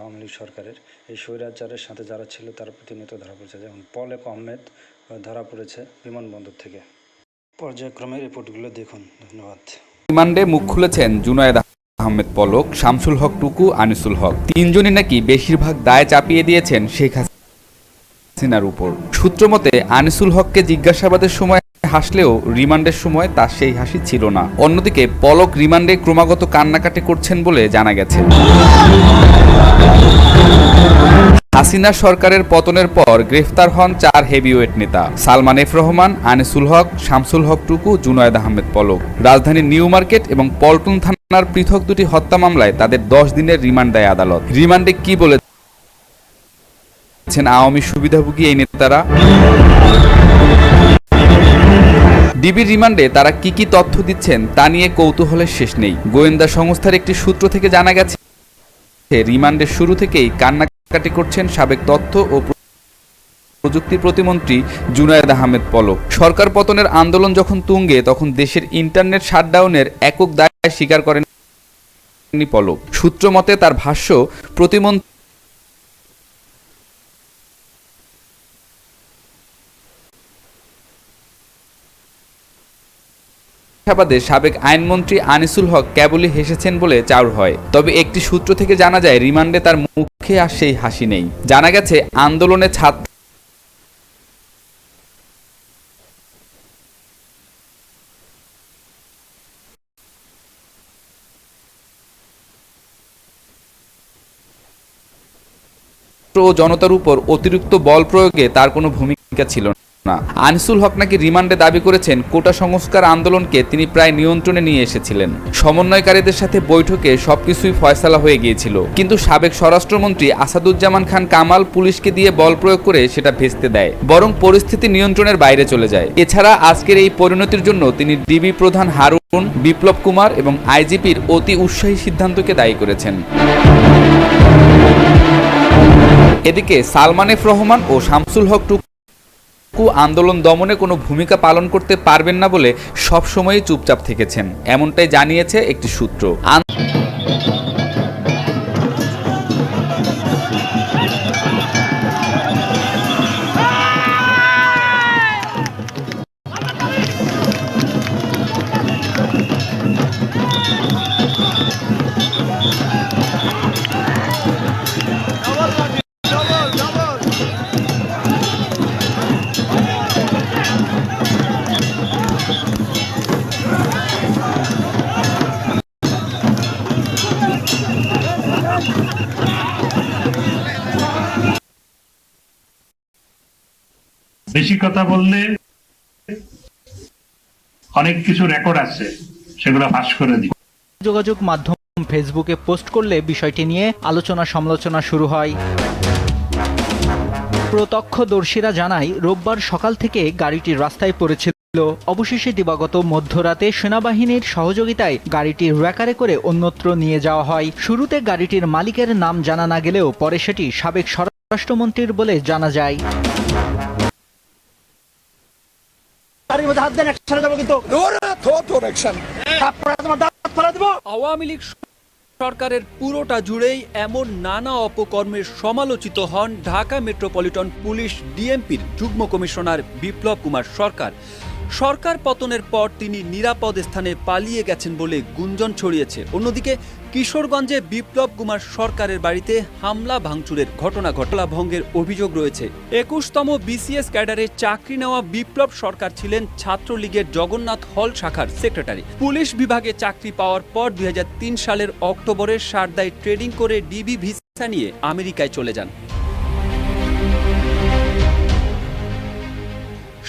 আওয়ামী লীগ সরকারের এই স্বৈরাচারের সাথে যারা ছিল তারা প্রতিনিয়ত ধরা পড়েছে। যেমন পলেক আহমেদ ধরা পড়েছে বিমানবন্দর থেকে। পর্যায়ক্রমে রিপোর্টগুলো দেখুন। ধন্যবাদ। রিমান্ডে মুখ খুলেছেন জুনায়েদ আহমেদ পলক, শামসুল হক টুকু, আনিসুল হক। তিনজনই নাকি বেশিরভাগ দায় চাপিয়ে দিয়েছেন শেখ হাসিনার উপর। সূত্রমতে আনিসুল হককে জিজ্ঞাসাবাদের সময় হাসলেও রিমান্ডের সময় তার সেই হাসি ছিল না। অন্যদিকে পলক রিমান্ডে ক্রমাগত কান্নাকাটি করছেন বলে জানা গেছে। হাসিনা সরকারের পতনের পর গ্রেফতার হন চার হেভিওয়েট নেতা। সালমান এফ রহমান, আনিসুল হক, শামসুল হক টুকু, জুনায়েদ আহমেদ পলক। রাজধানীর নিউ মার্কেট এবং পল্টন থানার পৃথক দুটি হত্যা মামলায় তাদের দশ দিনের রিমান্ড দেয় আদালত। রিমান্ডে কি বলেছেন আওয়ামী সুবিধাভোগী এই নেতারা? ডিবির রিমান্ডে তারা কি কি তথ্য দিচ্ছেন তা নিয়ে কৌতূহলের শেষ নেই। গোয়েন্দা সংস্থার একটি সূত্র থেকে জানা গেছে, রিমান্ডের শুরু থেকেই কান্নাকাটি করছেন সাবেক তথ্য ও প্রযুক্তি প্রতিমন্ত্রী জুনায়েদ আহমেদ পলক। সরকার পতনের আন্দোলন যখন তুঙ্গে, তখন দেশের ইন্টারনেট শাটডাউনের একক দায় স্বীকার করেন পলক। সূত্র মতে, তার ভাষ্য, প্রতিমন্ত্রী জিজ্ঞাসাবাদে সাবেক আইনমন্ত্রী আনিসুল হক কেবলই হেসেছেন বলে চাউর হয়। তবে একটি সূত্র থেকে জানা যায়, রিমান্ডে তার মুখে আর সেই হাসি নেই। জানা গেছে, আন্দোলনে ছাত্র ও জনতার উপর অতিরিক্ত বল প্রয়োগে তার কোনো ভূমিকা ছিল না। আনিসুল হক নাকি রিমান্ডে দাবি করেছেন কোটা সংস্কার আন্দোলনকে তিনি প্রায় নিয়ন্ত্রণে নিয়ে এসেছিলেন। সমন্বয়কারীদের সাথে বৈঠকে সবকিছুই ফয়সালা হয়ে গিয়েছিল। কিন্তু সাবেক স্বরাষ্ট্রমন্ত্রী আসাদুজ্জামান খান কামাল পুলিশকে দিয়ে বল প্রয়োগ করে সেটা ভেস্তে দেয়, বরং পরিস্থিতি নিয়ন্ত্রণের বাইরে চলে যায়। এছাড়া আজকের এই পরিণতির জন্য তিনি ডিবি প্রধান হারুন, বিপ্লব কুমার এবং আইজিপির অতি উৎসাহী সিদ্ধান্তকে দায়ী করেছেন। এদিকে সালমান এফ রহমান ও শামসুল হক টুকু আন্দোলন দমনে কোনো ভূমিকা পালন করতে পারবেন না বলে সবসময়ই চুপচাপ থেকেছেন। এমনটাই জানিয়েছে একটি সূত্র। আন- বেশি কথা বললে অনেক কিছু রেকর্ড আছে, সেগুলো ফাঁস করে দিই। যোগাযোগ মাধ্যম ফেসবুকে পোস্ট করলে বিষয়টি নিয়ে আলোচনা সমালোচনা শুরু হয়। প্রত্যক্ষদর্শীরা জানায়, রোববার সকাল থেকে গাড়িটি রাস্তায় পড়েছিল। অবশেষে দিবাগত মধ্যরাতে সেনাবাহিনীর সহযোগিতায় গাড়িটি র্যাকারে করে অন্যত্র নিয়ে যাওয়া হয়। শুরুতে গাড়িটির মালিকের নাম জানা না গেলেও পরে সেটি সাবেক স্বরাষ্ট্রমন্ত্রীর বলে জানা যায়। গাড়ির মধ্যে হাত দেন একসাথে যাব কিন্তু। তারপরে তোমার দাঁত ফেলে দেবো। আওয়ামী লীগ সরকারের পুরোটা জুড়েই এমন নানা অপকর্মের সমালোচিত হন ঢাকা মেট্রোপলিটন পুলিশ ডিএমপির যুগ্ম কমিশনার বিপ্লব কুমার সরকার। সরকার পতনের পর তিনি নিরাপদ স্থানে পালিয়ে গেছেন বলে গুঞ্জন ছড়িয়েছে। অন্যদিকে, কিশোরগঞ্জে বিপ্লব কুমার সরকারের বাড়িতে হামলা, ভাঙচুরের ঘটনা ঘটনা ভঙ্গের অভিযোগ রয়েছে। একুশতম বিসিএস ক্যাডারে চাকরি নেওয়া বিপ্লব সরকার ছিলেন ছাত্রলীগের জগন্নাথ হল শাখার সেক্রেটারি। পুলিশ বিভাগে চাকরি পাওয়ার পর দুই হাজার তিন সালের অক্টোবরে সারদায় ট্রেডিং করে ডিবি ভিসা নিয়ে আমেরিকায় চলে যান।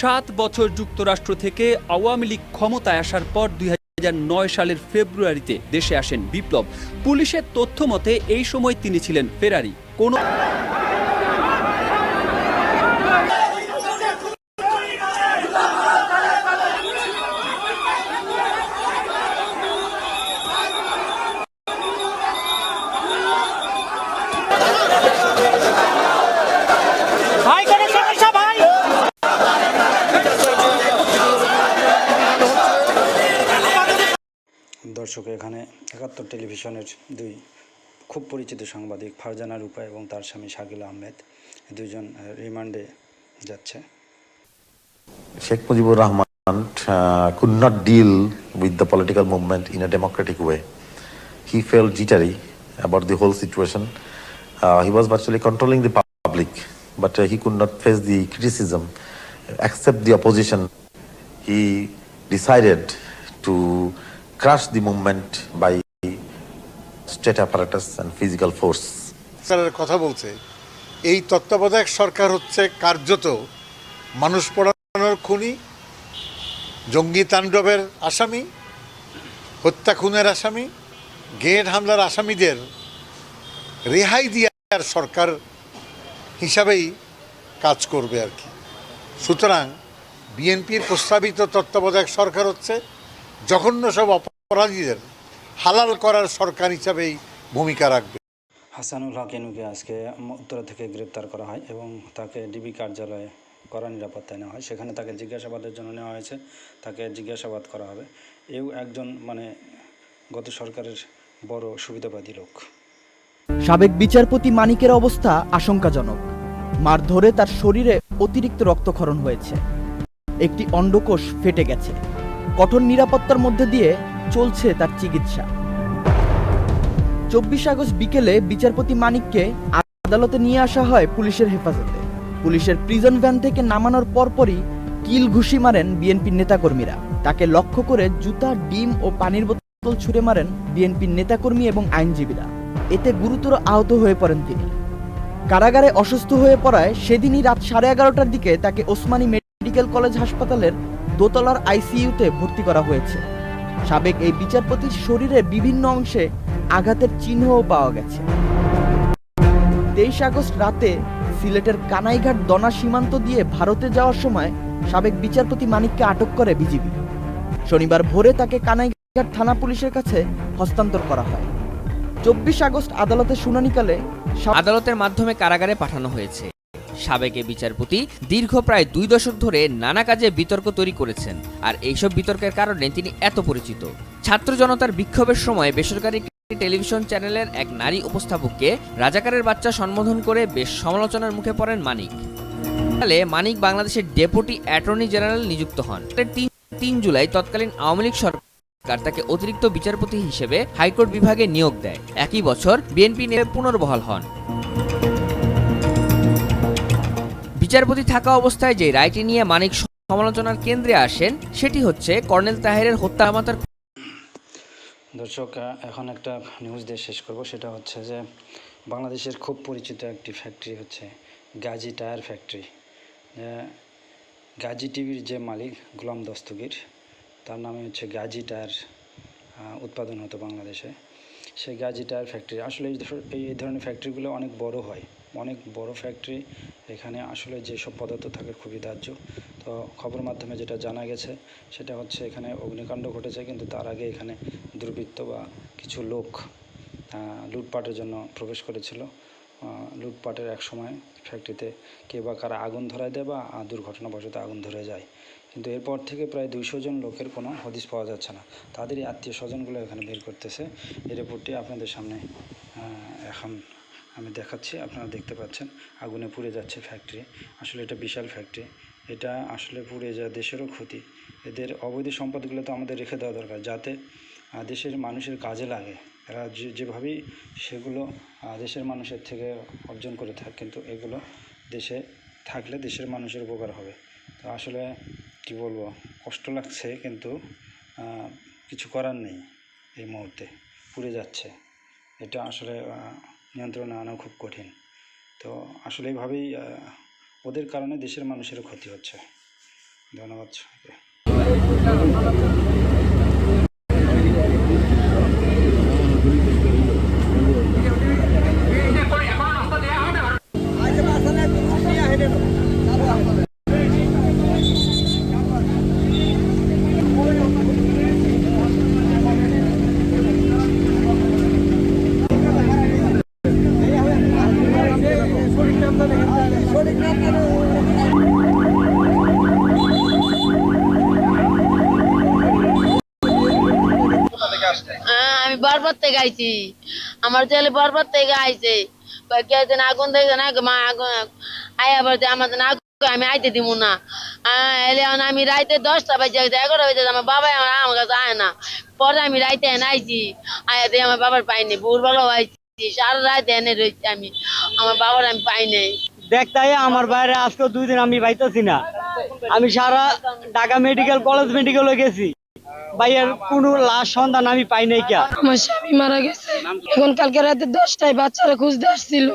সাত বছর যুক্তরাষ্ট্র থেকে আওয়ামী লীগ ক্ষমতায় আসার পর দুই নয় সালের ফেব্রুয়ারিতে দেশে আসেন বিপ্লব। পুলিশের তথ্য মতে এই সময় তিনি ছিলেন ফেরারি। কোনো ভাই কোনো সমস্যা ভাই দর্শক এখানে একাত্তর টেলিভিশনের দুই খুব পরিচিত সাংবাদিক ফারজানা রূপা এবং তার স্বামী শাকিল আহমেদ দুজন রিমান্ডে যাচ্ছে Mujibur Rahman uh, could not deal with the political movement in a democratic way. He felt jittery about the whole situation. Uh, he was virtually controlling the public, but uh, he could not face the criticism, accept the opposition. He decided to crush the movement by state apparatus and physical force. সরকারের কথা বলছে, এই তত্ত্বাবধায়ক সরকার হচ্ছে কার্যত মানুষ পড়ানোর খুনি, জঙ্গি তাণ্ডবের আসামি, হত্যা খুনের আসামি গেট হামলার আসামিদের রেহাই দেওয়ার সরকার হিসাবেই কাজ করবে আর কি সুতরাং বিএনপির প্রস্তাবিত তত্ত্বাবধায়ক সরকার হচ্ছে জঘন্য সব অপরাধীদের হালাল করার সরকার হিসাবেই ভূমিকা রাখবে। হাসানুল হক এনুকে আজকে উত্তরা থেকে গ্রেপ্তার করা হয় এবং তাকে ডিবি কার্যালয়ে কড়া নিরাপত্তায় নেওয়া হয়। সেখানে তাকে জিজ্ঞাসাবাদের জন্য নেওয়া হয়েছে। তাকে জিজ্ঞাসাবাদ করা হবে। এও একজন মানে গত সরকারের বড় সুবিধাবাদী লোক। সাবেক বিচারপতি মানিকের অবস্থা আশঙ্কাজনক। মার ধরে তার শরীরে অতিরিক্ত রক্তক্ষরণ হয়েছে। একটি অন্ডকোষ ফেটে গেছে। কঠোর নিরাপত্তার মধ্যে দিয়ে চলছে তার চিকিৎসা। চব্বিশ আগস্ট বিকেলে বিচারপতি মানিককে আদালতে নিয়ে আসা হয় পুলিশের হেফাজতে। পুলিশের প্রিজন ভ্যান থেকে নামানোর পরপরই কিল ঘুষি মারেন বিএনপির নেতাকর্মীরা। তাকে লক্ষ্য করে জুতা ডিম ও পানির বোতল ছুড়ে মারেন বিএনপির নেতাকর্মী এবং আইনজীবীরা। এতে গুরুতর আহত হয়ে পড়েন তিনি। কারাগারে অসুস্থ হয়ে পড়ায় সেদিনই রাত সাড়ে এগারোটার দিকে তাকে ওসমানী মেডিকেল কলেজ হাসপাতালের দোতলার আইসিইউতে ভর্তি করা হয়েছে। সাবেক এই বিচারপতির শরীরে বিভিন্ন অংশে আঘাতের চিহ্নও পাওয়া গেছে। তেইশ আগস্ট রাতে সিলেটের কানাইঘাট দনা সীমান্ত দিয়ে ভারতে যাওয়ার সময় সাবেক বিচারপতি মানিককে আটক করে বিজিবি। শনিবার ভোরে তাকে কানাইঘাট থানা পুলিশের কাছে হস্তান্তর করা হয়। চব্বিশ আগস্ট আদালতে শুনানিকালে আদালতের মাধ্যমে কারাগারে পাঠানো হয়েছে। সাবেক বিচারপতি দীর্ঘ প্রায় দুই দশক ধরে নানা কাজে বিতর্ক তৈরি করেছেন। আর এইসব বিতর্কের কারণে তিনি এত পরিচিত। ছাত্র জনতার বিক্ষোভের সময় বেসরকারি টেলিভিশন চ্যানেলের এক নারী উপস্থাপককে রাজাকারের বাচ্চা সম্বোধন করে বেশ সমালোচনার মুখে পড়েন মানিক। সালে মানিক বাংলাদেশের ডেপুটি অ্যাটর্নি জেনারেল নিযুক্ত হন। তিন তিন জুলাই তৎকালীন আওয়ামী লীগ সরকার তাকে অতিরিক্ত বিচারপতি হিসেবে হাইকোর্ট বিভাগে নিয়োগ দেয়। একই বছর বিএনপি নিয়ে পুনর্বহাল হন। বিচারপতি থাকা অবস্থায় যে রায়টি নিয়ে মানিক সমালোচনার কেন্দ্রে আসেন, সেটি হচ্ছে কর্নেল তাহেরের হত্যা মাতার দর্শক এখন একটা নিউজ দিয়ে শেষ করব। সেটা হচ্ছে যে বাংলাদেশের খুব পরিচিত একটি ফ্যাক্টরি হচ্ছে গাজী টায়ার ফ্যাক্টরি গাজী টিভির যে মালিক গোলাম দস্তগীর, তার নামে হচ্ছে গাজী টায়ার উৎপাদন হতো বাংলাদেশে। সেই গাজী টায়ার ফ্যাক্টরি আসলে এই ধরনের ফ্যাক্টরিগুলো অনেক বড় হয়। অনেক বড় ফ্যাক্টরি এখানে আসলে যেসব পদার্থ থাকে খুবই দাহ্য তো খবর মাধ্যমে যেটা জানা গেছে, সেটা হচ্ছে এখানে অগ্নিকাণ্ড ঘটেছে, কিন্তু তার আগে এখানে দুর্বৃত্ত বা কিছু লোক লুটপাটের জন্য প্রবেশ করেছিল। লুটপাটের এক সময় ফ্যাক্টরিতে কে বা কারা আগুন ধরায় দেয় বা দুর্ঘটনাবশত আগুন ধরে যায়। কিন্তু এরপর থেকে প্রায় দুইশো জন লোকের কোনো হদিস পাওয়া যাচ্ছে না। তাদেরই আত্মীয় স্বজনগুলো এখানে বের করতেছে। এই রিপোর্টটি আপনাদের সামনে এখন আমি দেখাচ্ছি, আপনারা দেখতে পাচ্ছেন। আগুনে পুড়ে যাচ্ছে ফ্যাক্টরি আসলে এটা বিশাল ফ্যাক্টরি এটা আসলে পুড়ে যা দেশেরও ক্ষতি। এদের অবৈধ সম্পদগুলো তো আমাদের রেখে দেওয়া দরকার, যাতে দেশের মানুষের কাজে লাগে। এরা যেভাবেই সেগুলো দেশের মানুষের থেকে অর্জন করে থাকে, কিন্তু এগুলো দেশে থাকলে দেশের মানুষের উপকার হবে। তো আসলে কি বলব, কষ্ট লাগছে, কিন্তু কিছু করার নেই এই মুহূর্তে। পুড়ে যাচ্ছে। এটা আসলে নিয়ন্ত্রণে আনা খুব কঠিন। তো আসলে এইভাবেই ওদের কারণে দেশের মানুষেরও ক্ষতি হচ্ছে। ধন্যবাদ সবাইকে। আমি বরবাদ থেকে আইছি। আমার ছেলে বরবাদ থেকে আইছে। কয় আগুন না, মা আগুন, আয়া বলছে আমাদের আগুন আমি আইতে দিব না। এলে আমি রাইতে দশটা বাজে এগারো বাজে, আমার বাবা আমার আমার কাছে আয় না। পরে আমি রাইতে এনে আইছি। আয়া দিয়ে আমার বাবার পাইনি ভোরবেলাও আইছি। সারা রাত এনে রয়েছি আমি। আমার বাবার আমি পাইনি দেখতে আমার বাইরে আজকে দুই দিন আমি পাইতেছি না। আমি সারা ঢাকা মেডিকেল, কলেজ মেডিকেলে গেছি। ভাইয়ের কোনো লাশ সন্ধান আমি পাই নাই কে আমার স্বামী মারা গেছে। এখন কালকে রাতে দশটায় বাচ্চারা খুঁজতে আসছিল।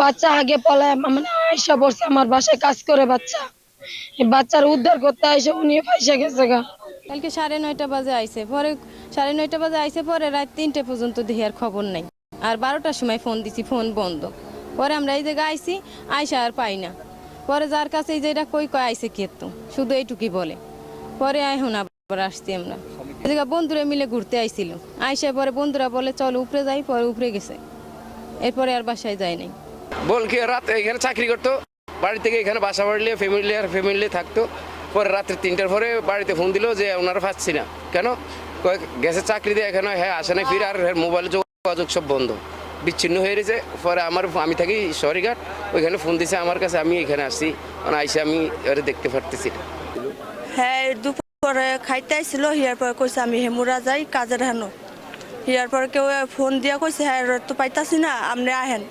বাচ্চা আগে পলায় মানে আয়সা পড়ছে আমার বাসায় কাজ করে বাচ্চা। বাচ্চার উদ্ধার করতে আইসা উনি পয়সা গেছে গা। কালকে সাড়ে নয়টা বাজে আইছে। পরে সাড়ে নয়টা বাজে আইছে পরে রাত তিনটে পর্যন্ত দেখি আর খবর নাই। আর বারোটার সময় ফোন দিছি ফোন বন্ধ। পরে আমরা এই জায়গায় আইসি আইসা আর পাই না। পরে যার কাছে এই যে এটা কই কয় আইসে কে তো? শুধু এইটুকুই বলে। পরে এখন আবার আসছি আমরা। জায়গা বন্ধুরা মিলে ঘুরতে আইছিল। আইসা পরে বন্ধুরা বলে চল উপরে যাই পরে উপরে গেছে। এরপরে আর বাসায় যায় নাই। বল কি রাত এখানে চাকরি করতো? বাড়ি থেকে এখানে বাসা বাড়লে ফ্যামিলি আর ফ্যামিলি থাকতো। পরে রাত্রে তিনটার পরে বাড়িতে ফোন দিল যে ওনারা পাচ্ছি না। কেন? কয় গেছে চাকরি দিয়ে এখানে হ্যাঁ আসে না ফিরে আর মোবাইলে যোগাযোগ সব বন্ধ। বিচ্ছিন্ন হয়ে গেছে পরে আমার আমি থাকি সরিঘাট। ওইখানে ফোন দিছে আমার কাছে আমি এখানে আসি। মানে আইসে আমি এবারে দেখতে পারতেছি না। হ্যাঁ দুপুরে খাইতে আইছিল হিয়ার পরে কইছে আমি হেমুরা যাই কাজের হেন। হিয়ার পরে কেউ ফোন দিয়া কইছে হ্যাঁ তো পাইতাছি না আপনি আহেন।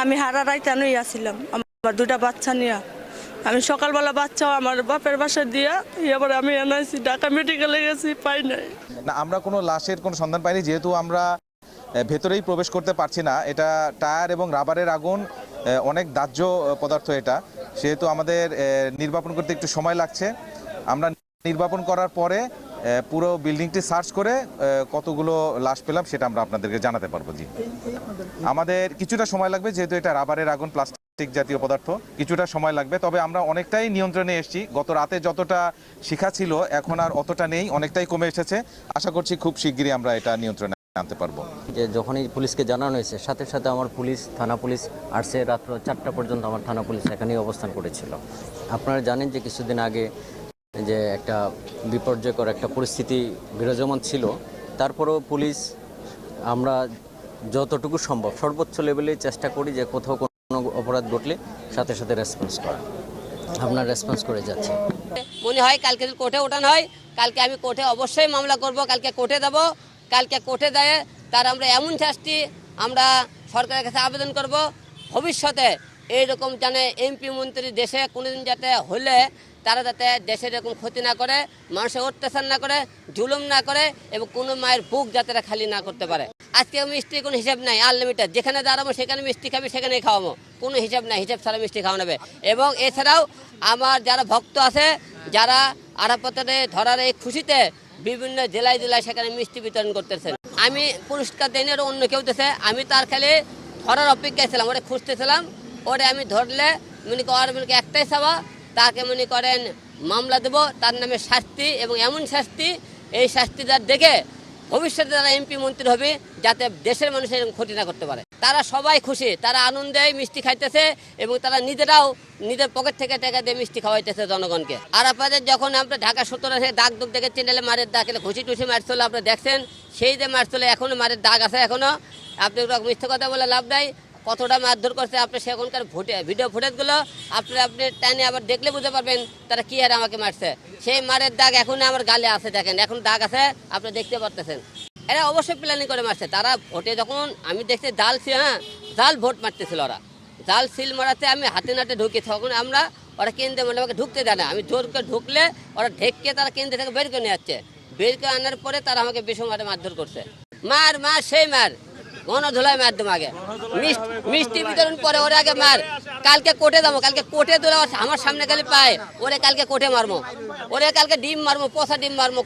আমি হারা রাইতে নই আসছিলাম আমার দুটা বাচ্চা নিয়া। আমি সকালবেলা বাচ্চাও আমার বাপের বাসায় দিয়া এবার আমি এনাইছি ঢাকা মেডিকেলে গেছি, পাই নাই। না, আমরা কোনো লাশের কোনো সন্ধান পাইনি, যেহেতু আমরা ভেতরেই প্রবেশ করতে পারছি না। এটা টায়ার এবং রাবারের আগুন অনেক দাহ্য পদার্থ এটা। সেহেতু আমাদের নির্বাপন করতে একটু সময় লাগছে। আমরা নির্বাপন করার পরে পুরো বিল্ডিংটি সার্চ করে কতগুলো লাশ পেলাম সেটা আমরা আপনাদেরকে জানাতে পারব, জি। আমাদের কিছুটা সময় লাগবে, যেহেতু এটা রাবারের আগুন, প্লাস্টিক জাতীয় পদার্থ, কিছুটা সময় লাগবে। তবে আমরা অনেকটাই নিয়ন্ত্রণে এসেছি। গত রাতে যতটা শিখা ছিল, এখন আর অতটা নেই, অনেকটাই কমে এসেছে। আশা করছি খুব শিগগিরই আমরা এটা নিয়ন্ত্রণে আনতে পারব। যে যখনই পুলিশকে জানানো হয়েছে, সাথে সাথে আমার পুলিশ, থানা পুলিশ আসছে, রাত্র চারটা পর্যন্ত আমার থানা পুলিশ এখানেই অবস্থান করেছিল। আপনারা জানেন যে কিছুদিন আগে যে একটা বিপর্যয়কর একটা পরিস্থিতি বিরাজমান ছিল, তারপরেও পুলিশ আমরা যতটুকু সম্ভব সর্বোচ্চ লেভেলে চেষ্টা করি যে কোথাও কোনো অপরাধ ঘটলে সাথে সাথে রেসপন্স করা। আপনার রেসপন্স করে যাচ্ছে। মনে হয় কালকে কোর্টে ওঠানো হয়, কালকে আমি কোর্টে অবশ্যই মামলা করব, কালকে কোর্টে দেবো কালকে কোর্টে দেয় তার আমরা এমন শাস্তি আমরা সরকারের কাছে আবেদন করব। ভবিষ্যতে এইরকম জানে এমপি মন্ত্রী দেশে কোনোদিন যাতে হলে তারা যাতে দেশের এরকম ক্ষতি না করে, মানুষের অত্যাচার না করে, জুলুম না করে এবং কোনো মায়ের বুক যাতে খালি না করতে পারে। আজকে মিষ্টির কোনো হিসাব নাই আনলিমিটেড যেখানে দাঁড়াবো সেখানে মিষ্টি খাবি, সেখানেই খাওয়াবো। কোনো হিসাব নাই, হিসাব ছাড়া মিষ্টি খাওয়ানো হবে এবং এছাড়াও আমার যারা ভক্ত আছে, যারা আরাপথে ধরার এই খুশিতে বিভিন্ন জেলায় জেলায় সেখানে মিষ্টি বিতরণ করতেছেন। আমি পুরস্কার দেয়নি, আর অন্য কেউ দিতেছে আমি তার খালি ধরার অপেক্ষায় ছিলাম, ওরে খুঁজতেছিলাম, ওরে আমি ধরলে, মনে করেন মনে করেন একটাই চাওয়া তাকে মনে করেন মামলা দেব, তার নামে শাস্তি এবং এমন শাস্তি, এই শাস্তি যার দেখে ভবিষ্যতে তারা এমপি মন্ত্রী হবে যাতে দেশের মানুষের ক্ষতি না করতে পারে। তারা সবাই খুশি, তারা আনন্দে মিষ্টি খাইতেছে এবং তারা নিজেরাও নিজের পকেট থেকে টাকা দিয়ে মিষ্টি খাওয়াইতেছে জনগণকে। আর আপনাদের যখন আমরা ঢাকা সত্তর আছে দাগ দুগ দেখে চিনালে মারের দাগ এলে ঘুষি টুসি মারছিল আপনারা দেখছেন, সেই যে মারছিল, এখনও মারের দাগ আছে এখনও। আপনি মিথ্যে কথা বলে লাভ নাই। কতটা মারধর করছে, আপনি সেখানকার ভোটে ভিডিও ফুটেজগুলো আপনি আপনি টাইনে আবার দেখলে বুঝতে পারবেন তারা কি আর আমাকে মারছে। সেই মারের দাগ এখন আমার গালে আছে দেখেন, এখন দাগ আছে, আপনি দেখতে পারতেছেন। এরা অবশ্যই প্ল্যানিং করে মারছে, তারা ভোটে যখন, আমি দেখছি জাল হ্যাঁ জাল ভোট মারতেছিল ওরা। জাল সিল মারাতে আমি হাতে নাতে ঢুকি, তখন আমরা, ওরা কেন্দ্রে মানে আমাকে ঢুকতে দেয় না। আমি জোর করে ঢুকলে ওরা ঢেককে তারা কেন্দ্রে থেকে বের করে নিয়ে যাচ্ছে। বের করে আনার পরে তারা আমাকে বিষম মারে মারধর করছে। মার মার, সেই মার। ধুলাই মার দেবো আগে মিষ্টি মিষ্টি বিতরণ পরে ওরে আগে মার। কালকে কোটে দেবো কালকে কোটে দিলে আমার সামনে খালি পায়, ওরে কালকে কোটে মারবো ওরে কালকে ডিম মারবো পচা ডিম মারবো